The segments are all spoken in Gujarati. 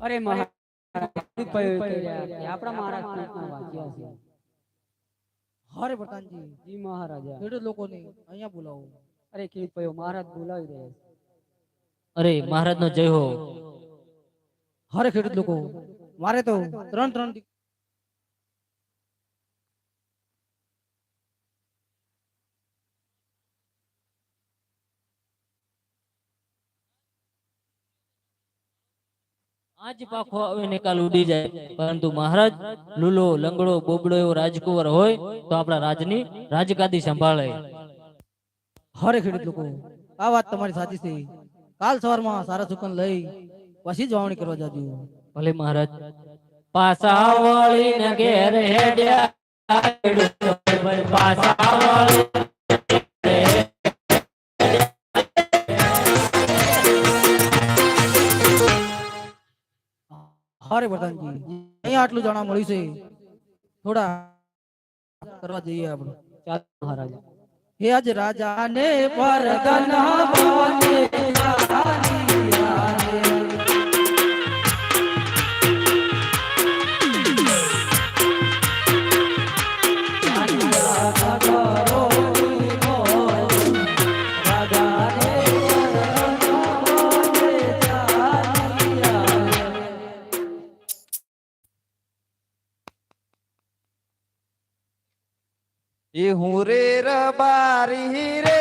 અરે મહારાજ. આપણા હારે પ્રધાનજી. જી મહારાજા. ખેડૂત લોકોને અહીંયા બોલાવો. અરે કીર્તિભાઈઓ મહારાજ બોલાવી રહ્યા છે. અરે મહારાજ નો જય હો. હરે ખેડૂત લોકો મારે તો ત્રણ ત્રણ આજ પાખો આવે ને કાલ ઉડી જાય. પરંતુ મહારાજ લુલો લંગડો બોબડો એવો રાજકુંવર હોય તો આપણા રાજની રાજગાદી સંભાળે. હરે ખેડૂત લોકો આ વાત તમારી સાચી છે. કાલ સવારમાં સારા સુકન લઈ પછી જ વાવણી કરવા જાજો. ભલે મહારાજ પાસા વળીને ઘેર હેડ્યા. પાસા વળી હારે પ્રધાનજી અહીંયા આટલું જાણવા મળ્યું છે. થોડા કરવા જઈએ આપણે. ચાલો મહારાજા. હે આજ રાજા ને પરગના ભવને રાણીયા એ હું રે રબારી રે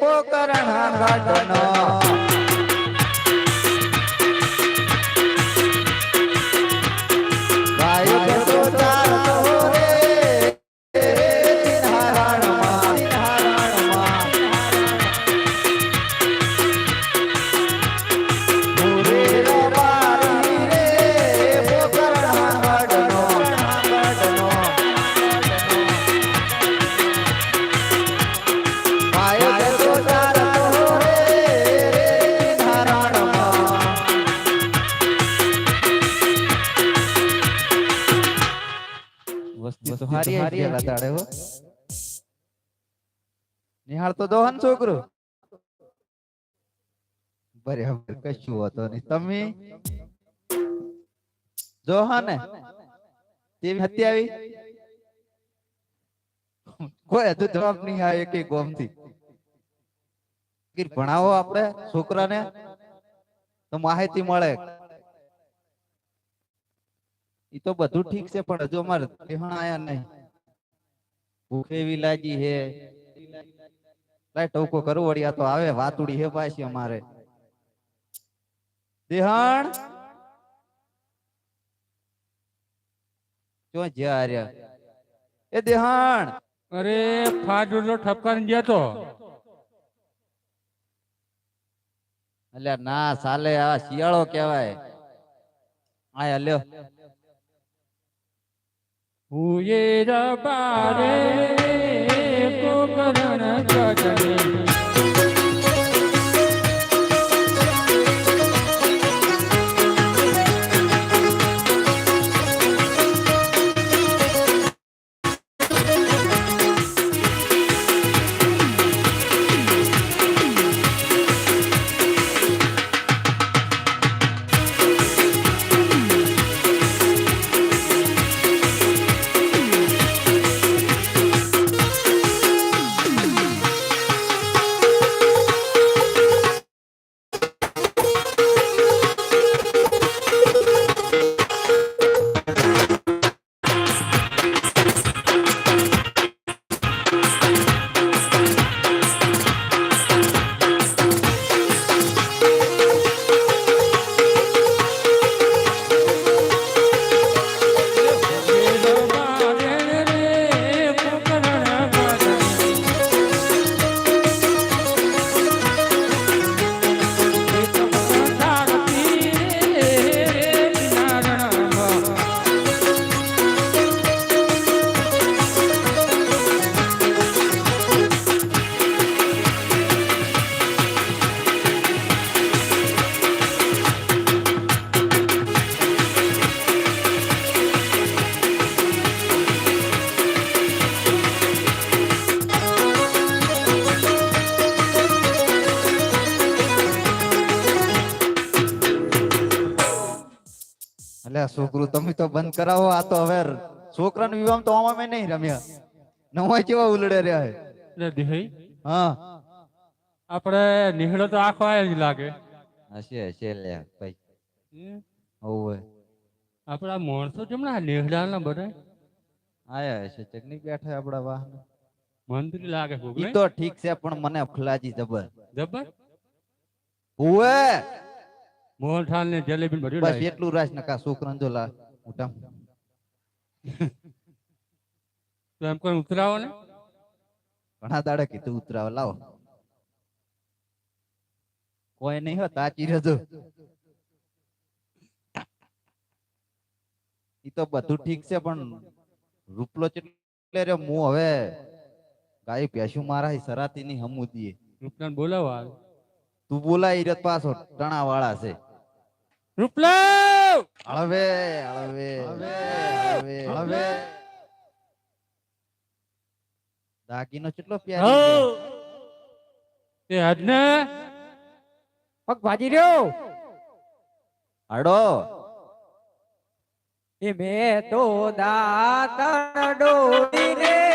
પોકરણા ગાઢનો તો હારી હો નિહાળ તો દોહન છોકરો. બરાબર કશું હોતો નહીં. તમે? દોહન તેવી હતી આવી? કોઈ હજુ જવાબ નહીં આવે કે ગોમથી. ભણાવો આપણે છોકરાને. તો માહિતી મળે. ઈ તો બધું ઠીક છે પણ હજુ અમારે દેહણ આયા નહીં. ભૂખે વિલાજી હે. લાય ટોકો કરવો વળી આ તો આવે વાતુડી હે પાછી અમારે. દેહણ? જો જ્યાં હાર્યા. એ દેહણ? અરે ફાટલો ઠપકાને તો. અલ્યા ના સાલે આ શિયાળો કહેવાય. આ લ્યો. હુએ રબારે કોકરણ કટને લે છોકરું તમે તો બંધ કરાવો આ તો હવે છોકરાનો વિવાહ તો અમે નહીં રમ્યા. નવા કેવા ઉલડે રહ્યા હે? એટલે દેહી હા. આપણે નિહળો તો આખો આય જ લાગે. હશે હશે લે ભાઈ. ઓવે આપણા માણસો જમણા નિહળાના બધા આયા હશે ચકની બેઠા આપડા વાહન. મંદિર લાગે ઈ તો ઠીક છે પણ મને ફલાજી જબર. જબર? હોવે. મોહનથાળ ને જલેબી ભર્યું બસ એટલું રાજ નકા છોકરાને જો લા મોટા. તો એમ કોઈ ઉતરાવો ને? ઘણા દાડે કીધું ઉતરાવો લાવો. કોઈ નહીં હોત આ ચીરે જો ઈ તો બધું ઠીક છે પણ રૂપલો ચેટલે રે હું હવે ગાય પેશું મારા સરાતી ની હમુદીએ. રૂપલાને બોલાવો. તું બોલાય રત પાછો ટણા વાળા છે. રૂપલાવ હળવે હળવે હળવે હળવે દાગીનો કેટલો પ્યારો તે એ હજ ને પગ ભાજી રહ્યો? હાડો. એ મેં તો દાતણ ડોળીને વણ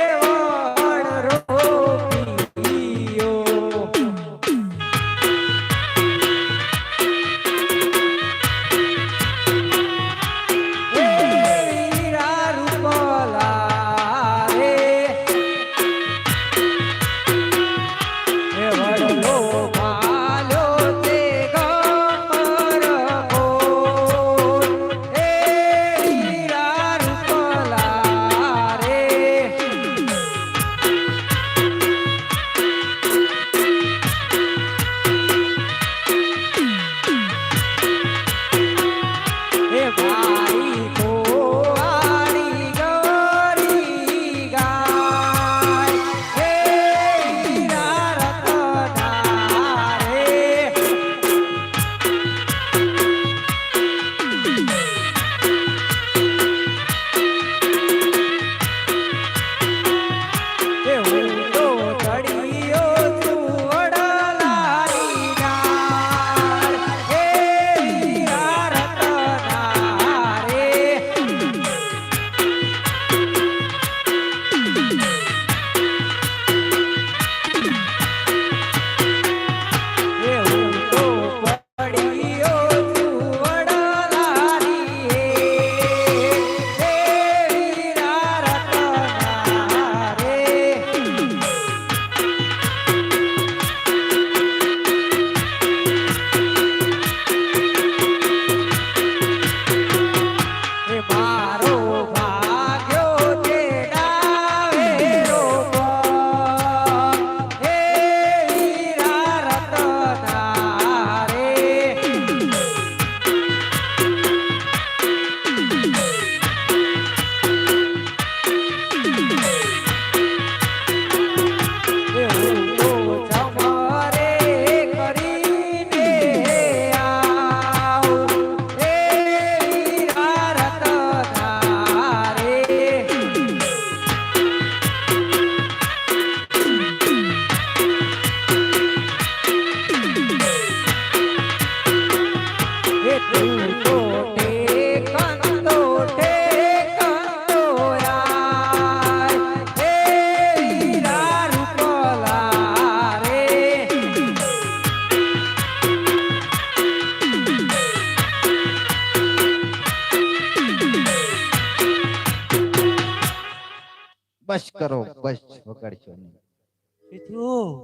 કરો બસ વગાડશો નહીં.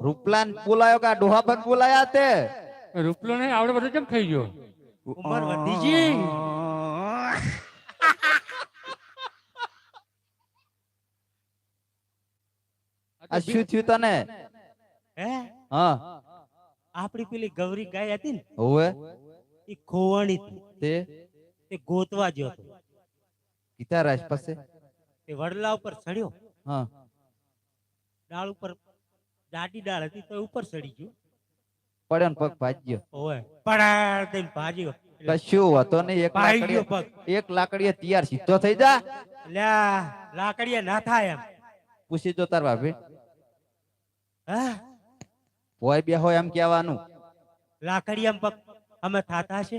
રૂપલાન બોલાયો કા ડોહા પગ બોલાયા તે? રૂપલો ને આવડે બધું કેમ થઈ ગયો? ઉમર વધી ગઈ. આ શું થયું તને? હે? હા. આપડી પેલી ગૌરી ગાય હતી ને હોવે. એ ખોવાણી તે? તે ગોતવા ગયો હતો. ગીતા રાજ પાસે? તે વડલા ઉપર ચડ્યો. હા. ડાળ ઉપર જાડી ડાળ હતી તો ઉપર ચડી ગયું. પડ્યો પગ ભાજ્યો. ઓય પડાળ થઈને ભાજ્યો. કશું હતો નહીં એક લાકડીએ એક લાકડીએ તૈયાર સીધો થઈ જા. લે લાકડીએ ના થાય એમ. પૂછી જો તાર ભાભી. હા? હોય બે હોય એમ કહેવાનું. લાકડી એમ પગ અમે થાતા છે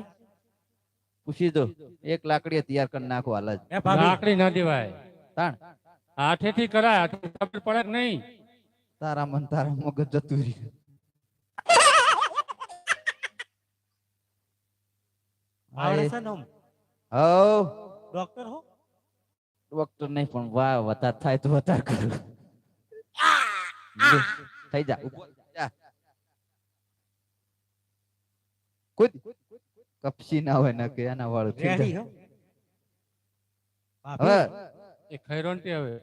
પૂછી દો એક લાકડી તૈયાર કરી નાખો હાલ જ. લાકડી ના દેવાય. તાણ. હાથેથી કરાય હાથે ખબર પડે કે નહીં? તારા મન તારા મગજ જતું રહ્યું આવડે છે ને આમ? ડોક્ટર હો? ડોક્ટર નહીં પણ વાહ વધારે થાય તો વધારે કરું. થઈ જા ઊભો જા. કૂદ. કપસી ના હોય ને કે એના વાળું થઈ રેડી હવે. એ હવે?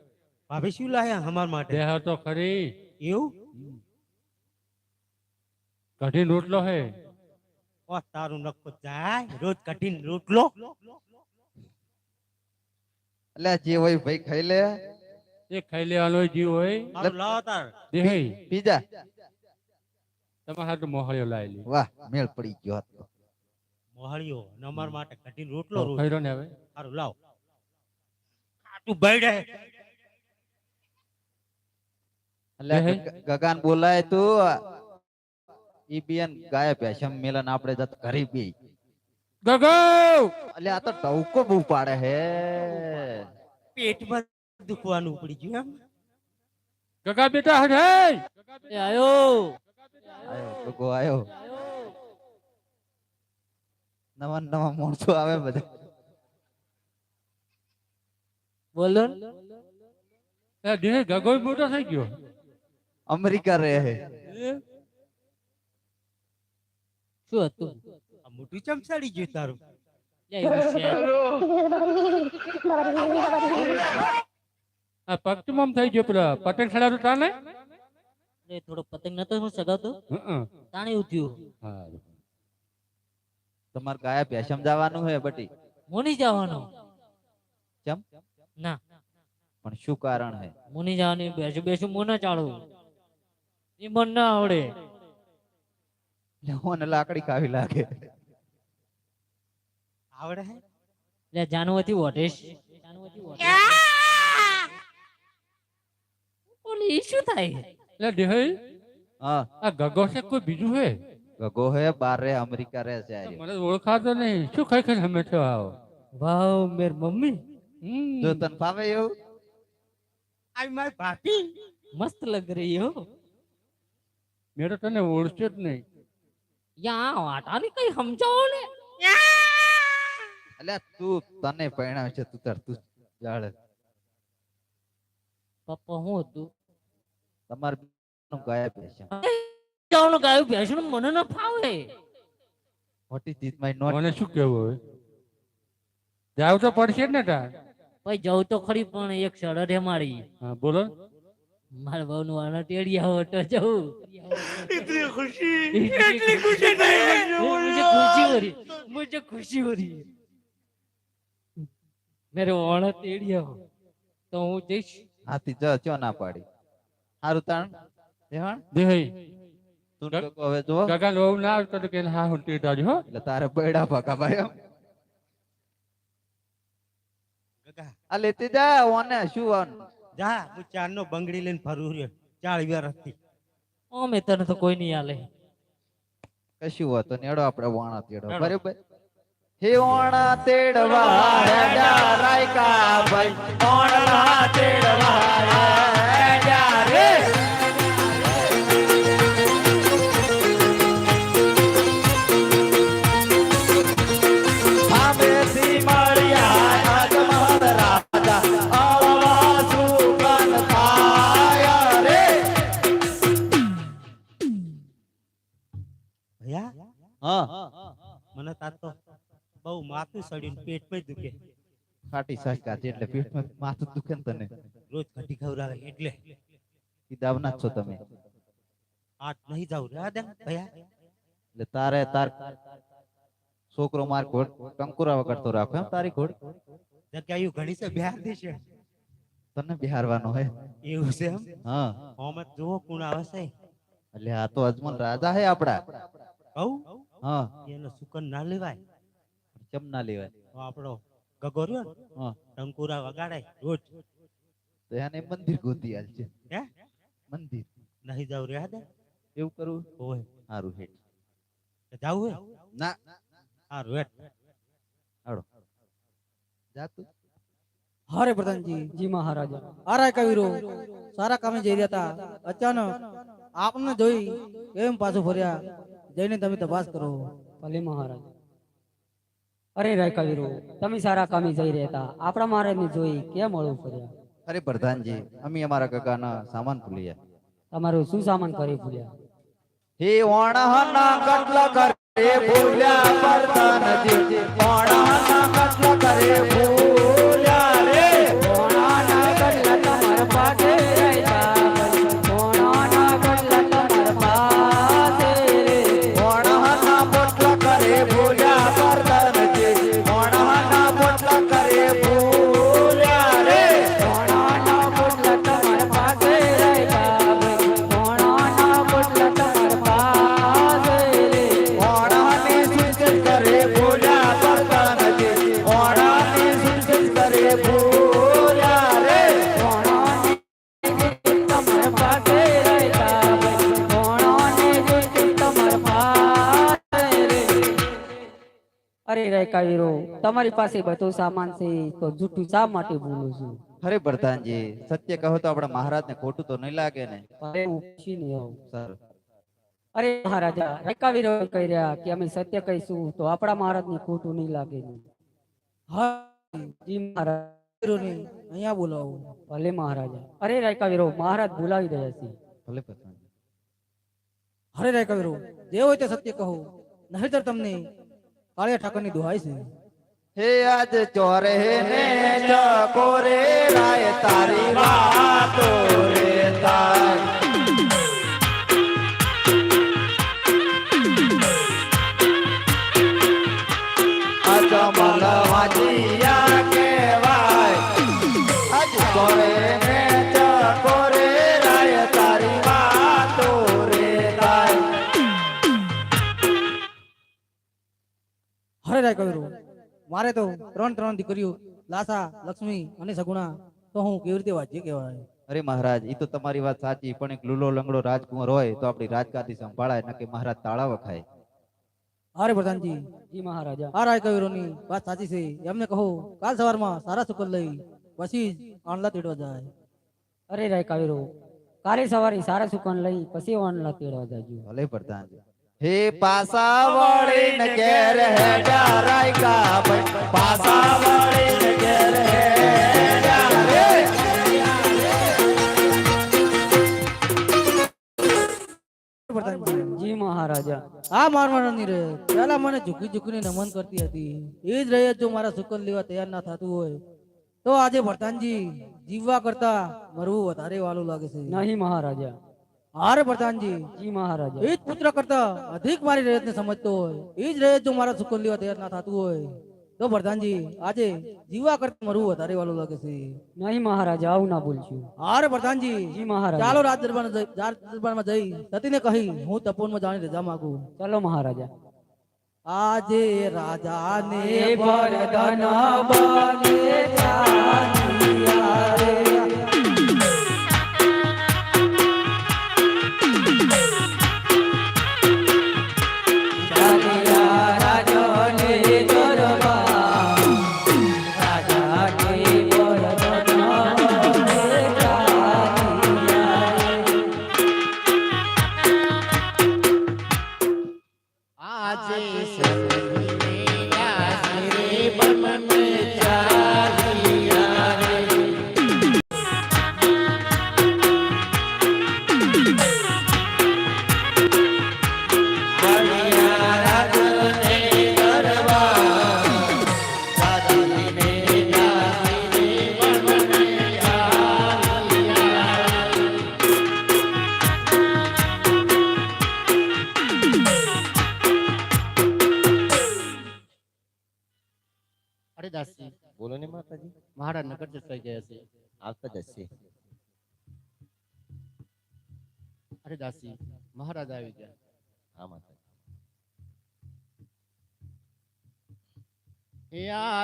ભાભી શું લાયા અમાર માટે? દેહ તો ખરી. એવું? કઢી રોટલો હે. ઓ તારું નક્કો જાય. રોજ કઠિન રોટલો. એટલે જે હોય ભાઈ ખાઈ લે. એ ખાઈ લેવાનો જીવ હોય. લાવો તાર. દેહ. બીજા તમારા હાથ મોહળીઓ લાવી લી. વાહ મેળ પડી ગયો હતો મોહળીઓ અને અમાર માટે કઠિન રોટલો ખાઈ ખૈરો ને હવે. સારું લાવ. તું બળે અલ્યા હે? ગગ- ગગાન બોલાય તું ઈ બેન ગાય પેશમ મેલન આપણે જત ઘરે બી ગગો અલ્યા આ તો ટવકો બહુ પાડે હે પેટમાં દુખવાનું પડી ગયું એમ ગગા બેટા હે એ આયો આયો ગગો આયો નવા નવા માણસો આવે બધા બોલો ને. એ દેહ ગગો મોટો થઈ ગયો અમેરિકા રહે હે. શું હતું? આ મોટું ચમચાડી ગયું તારું. આ પગચુમમ થઈ ગયો પેલા પતંગ ચડાવતો તાને? એ થોડો પતંગ નતો હું સગાતો તાણે ઉઠ્યું. તમાર ગાયા તમારે સમજાવવાનું હે બટી? મોની જવાનું. ચમ? ના. પણ શું કારણ હે? મોની જવાની બેસું બેસું મોના ના ચાળું. એ મન ના આવડે મને લાકડી ખાવી લાગે આવડે હે લે જાનવતી વોટેશ જાનવતી વોટેશ ઓલી ઈ શું થાય એટલે દેહ હા આ ગગો છે કોઈ બીજું હે ગગો હે બાર રે અમેરિકા રહે છે આર્યો. મને ઓળખાતો નહીં શું ખાઈ ખાઈ હમે છો આવો વાવ મેર મમ્મી હમ. જો તને ફાવે એવું આ મારી ભાભી મસ્ત લગ રહી હો મેં તો તને ઓળશે જ નહીં. યા વાટાની કઈ સમજાવો ને. અલ્યા તું તને પરણાવ છે તું તાર તું જાળે પપ્પા હું હતું? તમારનું ગાયબ છે જાણો ગાયબ બેસું મને ન ફાવે. What is this my note મને શું કેવું હવે જાવ તો પડશે જ ને તાર. ભાઈ જવું તો ખરી પણ એક શરત હે મારી. હા બોલો. મારા બહુ નું આના ટેડિયા હોટો તો જવું એટલી ખુશી इतनी એટલી ખુશી નહીં मुझे खुशी हो रही मुझे खुशी हो रही है मेरे वाणा टेढ़िया हो तो હું જઈશ હાથી જ ચો ના પાડી હારું તાણ દેહાણ દેહ તું ગગ- ગગો હવે જો ગગા લોવ ના આવતો તો કે હા હું ટેટા જ હો એટલે તારે બૈડા ભગા ભાઈ એમ. ગગા આ લેતી જા ઓને શું ઓન જા હું ચારનો બંગડી લઈને ફરું રહ્યો ચાળ વર્ષથી ઓ મેં તને તો કોઈ નહીં આલે. કશું હોતો નેડો આપણે વાણા તેડો બરાબર? હે વાણા તેડવા રાયકા ભાઈ. વાણા તેડવા તાર તો બહુ માથું સડીને પેટમાં દુખે. ખાટી છે એટલે પેટમાં માથું દુખે ને તને. રોજ ઘટી ખવડાવે એટલે. ઈ દાવના છો તમે. આઠ નહીં જાવ રે દે ભયા. એટલે તારે તાર છોકરો માર ઘોડ કંકુરા વગાડતો રાખો એમ તારી ઘોડ. જગ્યાયું ઘણી છે બિહાર દેશે તને બિહારવાનો હે. એવું છે એમ? હા. હોમે જો કોણ આવે છે. એટલે આ તો અજમલ રાજા હે આપડા. કહું હા. એનો સુકન ના લેવાય. ચમ ના લેવાય? તો આપણો ગગો ને હા. ટંકુરા વગાડાય રોજ. તો એને મંદિર ગોતી આલ છે. હે? મંદિર. નહીં જાવ રહ્યા દે. એવું કરવું હોય. સારું હેઠ. જાવ હે? ના. સારું હેઠ. જાતું હરે પ્રધાનજી જી મહારાજા. આરા કવિરો સારા કામે જઈ રહ્યા હતા. અચાનક આપને જોઈ કેમ પાછું ફર્યા. જઈને તમે તપાસ કરો. ભલે મહારાજ. અરે રાયકાવીરો તમે સારા કામે જઈ રહેતા. હતા આપણા મહારાજને જોઈ કેમ મળવું પડ્યા અરે પ્રધાનજી અમે અમારા કાકાના સામાન ભૂલી ગયા. તમારું શું સામાન કરી ભૂલ્યા? હે ઓણહના કટલા કરે ભૂલ્યા પ્રધાનજી. ઓણહના કટલા કરે ભૂલ્યા. અરે રેકાવીરો તમારી પાસે બધો સામાન છે તો જૂઠું શા માટે બોલું છું? અરે પ્રધાનજી સત્ય કહો તો આપણા મહારાજને ખોટું તો નહીં લાગે ને? અરે હું પૂછી નહીં આવું સર. અરે મહારાજા રેકાવીરો કહી રહ્યા કે અમે સત્ય કહીશું તો આપણા મહારાજને ખોટું નહીં લાગે ને? હા જી મહારાજ. કવીરોને અહીંયા બોલાવો ભલે મહારાજા. અરે રેકાવીરો મહારાજ બોલાવી રહ્યા છે. ભલે પ્રધાનજી. હરે રે કવીરો જે હોય તે સત્ય કહો. નહીતર તમને કાળિયા ઠાકરની દુહાઈ છે. હે આજ ચોરે ને ચકોરે રાય તારી વાતો, રે તાર. અજમલ વાજિયા હરે મારે તો ત્રણ ત્રણ દીકરીઓ લાસા લક્ષ્મી અને સગુણા તો હું કેવી રીતે વાંચીએ કહેવાય? અરે મહારાજ એ તો તમારી વાત સાચી પણ એક લુલો લંગડો રાજકુંવર હોય તો આપણી રાજગાદી સંભાળાય નકે મહારાજ તાળા વખાય અરે પ્રધાનજી. જી મહારાજા આ રાય કવીરોની વાત સાચી છે. એમને કહો કાલ સવારમાં સારા સુકલ લઈ પછી જ આંડલા તેડવા જાય. અરે રાય કવિરો કાલે સવારે સારા સુકન લઈ પછી વાનલા તેડવા જાય ભલે પ્રધાનજી. હે પાસા વળીને ઘેર હેડ્યા રાયકા ભાઈ પાસા વળીને ઘેર હે જી મહારાજા. આ મારવાડની રે પેલા મને ઝૂકી ઝૂકીને નમન કરતી હતી. એ જ રહે જો મારા સુકન લેવા તૈયાર ના થતું હોય. તો આજે ભરતાનજી જીવવા કરતા મરવું વધારે વાલું લાગે છે. નહીં મહારાજા. હારે પ્રધાનજી જી મહારાજા એ જ પુત્ર કરતા અધિક મારી રયતને સમજતો હોય એ જ રયત જો મારા સુકન લેવા તૈયાર ના થતું હોય તો પ્રધાનજી આજે જીવવા કરતા મરવું વધારે વાલું લાગે છે નહીં મહારાજા આવું ના બોલશું હારે પ્રધાનજી જી મહારાજા ચાલો રાજ દરબાર રાજ દરબારમાં જઈ સતીને કહી હું તપોનમાં જાણી રજા માંગુ ચલો મહારાજા આજે રાજાને વરદાન બને ચાલિયા રે.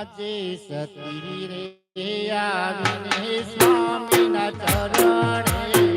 હે સતી રે આવીને સ્વામીના ચરણે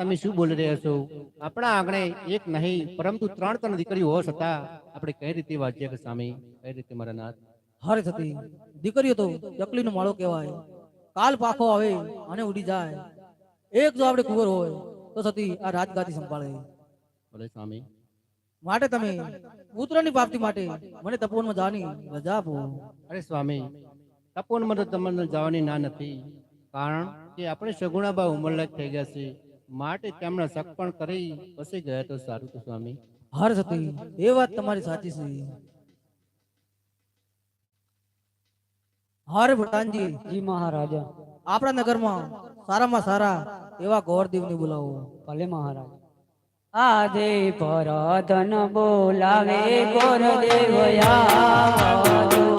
તમે શું બોલી રહ્યા છો? આપણા આંગણે એક નહીં પરંતુ ત્રણ ત્રણ દીકરીઓ હોવા છતાં આપણે કઈ રીતે વાંચીએ કે સ્વામી કઈ રીતે મારા નાથ? હરે થતી દીકરીઓ તો ચકલીનો માળો કહેવાય. કાલ પાખો આવે અને ઉડી જાય. એક જો આપણે કુંવર હોય તો સતી આ રાજગાદી સંભાળે. ભલે સ્વામી માટે તમે પુત્રની પ્રાપ્તિ માટે મને તપોવનમાં જવાની રજા આપો. અરે સ્વામી તપોવનમાં તો તમને જવાની ના નથી. કારણ કે આપણે સગુણાબા ઉંમરલાયક થઈ ગયા છે માટે તેમણે સકપણ કરી પછી ગયા તો સારું સ્વામી. હર સતી, એ વાત તમારી સાચી છે. હર ભટાનજી જી મહારાજા. આપણા નગરમાં સારામાં સારા એવા ગોરદેવને બોલાવો. ભલે મહારાજ. આજે પરધન બોલાવે ગોરદેવ આવો